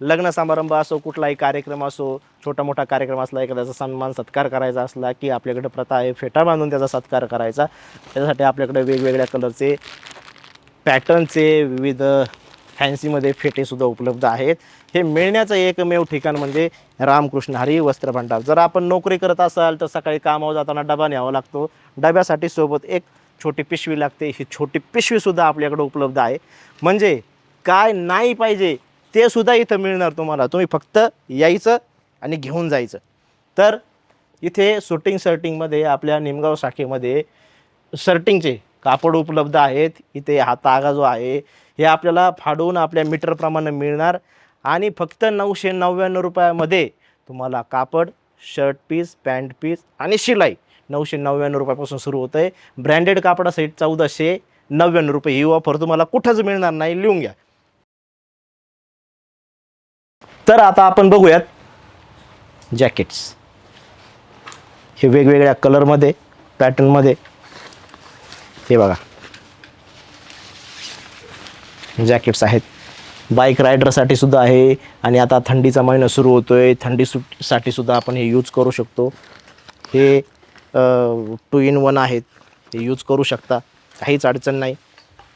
लग्न समारंभ असो कुठलाही कार्यक्रम असो छोटा मोठा कार्यक्रम असला एखाद्याचा सन्मान सत्कार करायचा असला की आपल्याकडे प्रथा आहे फेटा बांधून त्याचा सत्कार करायचा. त्याच्यासाठी आपल्याकडे वेगवेगळ्या कलरचे पॅटर्नचे विविध फॅन्सीमध्ये फेटेसुद्धा उपलब्ध आहेत. हे मिळण्याचं एकमेव ठिकाण म्हणजे रामकृष्ण हरी वस्त्र भांडार. जर आपण नोकरी करत असाल तर सकाळी कामावर जाताना डबा न्यावा लागतो. डब्यासाठी सोबत एक छोटी पिशवी लागते. ही छोटी पिशवीसुद्धा आपल्याकडे उपलब्ध आहे. म्हणजे काय नाही पाहिजे ते सुद्धा इथं मिळणार तुम्हाला. तुम्ही फक्त यायचं आणि घेऊन जायचं. तर इथे शूटिंग सर्टिंगमध्ये आपल्या निमगाव शाखेमध्ये सर्टिंगचे कापड उपलब्ध आहेत. इथे हा तागा जो आहे हे आपल्याला फाडून आपल्या मीटरप्रमाणे मिळणार. आणि फक्त नऊशे नव्याण्णव रुपयामध्ये तुम्हाला कापड शर्ट पीस पॅन्ट पीस आणि शिलाई नऊशे नव्याण्णव रुपयापासून सुरू होतं आहे ब्रँडेड कापडासहित चौदाशे नव्याण्णव रुपये ही ऑफर तुम्हाला कुठंच मिळणार नाही. लिहून घ्या. तर आता आपण बघूयात जॅकेट्स. हे वेगवेगळ्या कलरमध्ये पॅटर्नमध्ये हे बघा. जॅकेट्स आहेत. बाईक रायडरसाठी सुद्धा आहे आणि आता थंडीचा महिना सुरू होतो आहे थंडी सुसाठी सुद्धा आपण हे यूज करू शकतो. हे टू इन वन आहेत. हे यूज करू शकता. काहीच अडचण नाही.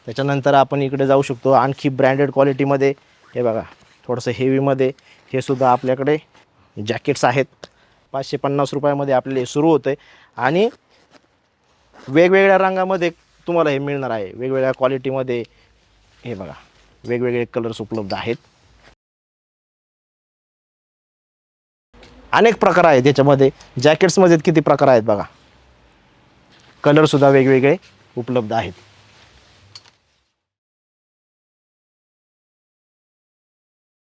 त्याच्यानंतर आपण इकडे जाऊ शकतो. आणखी ब्रँडेड क्वालिटीमध्ये हे बघा. थोडंसं हेवीमध्ये हे सुद्धा आपल्याकडे जॅकेट्स आहेत. पाचशे पन्नास रुपयामध्ये आपल्याला सुरू होतं आहे आणि वेगवेगळ्या रंगामध्ये तुम्हाला हे मिळणार आहे. वेगवेगळ्या क्वालिटीमध्ये हे बघा. वेगवेगळे कलर्स उपलब्ध आहेत. अनेक प्रकार आहेत याच्यामध्ये. जॅकेट्समध्ये किती प्रकार आहेत बघा. कलरसुद्धा वेगवेगळे उपलब्ध आहेत.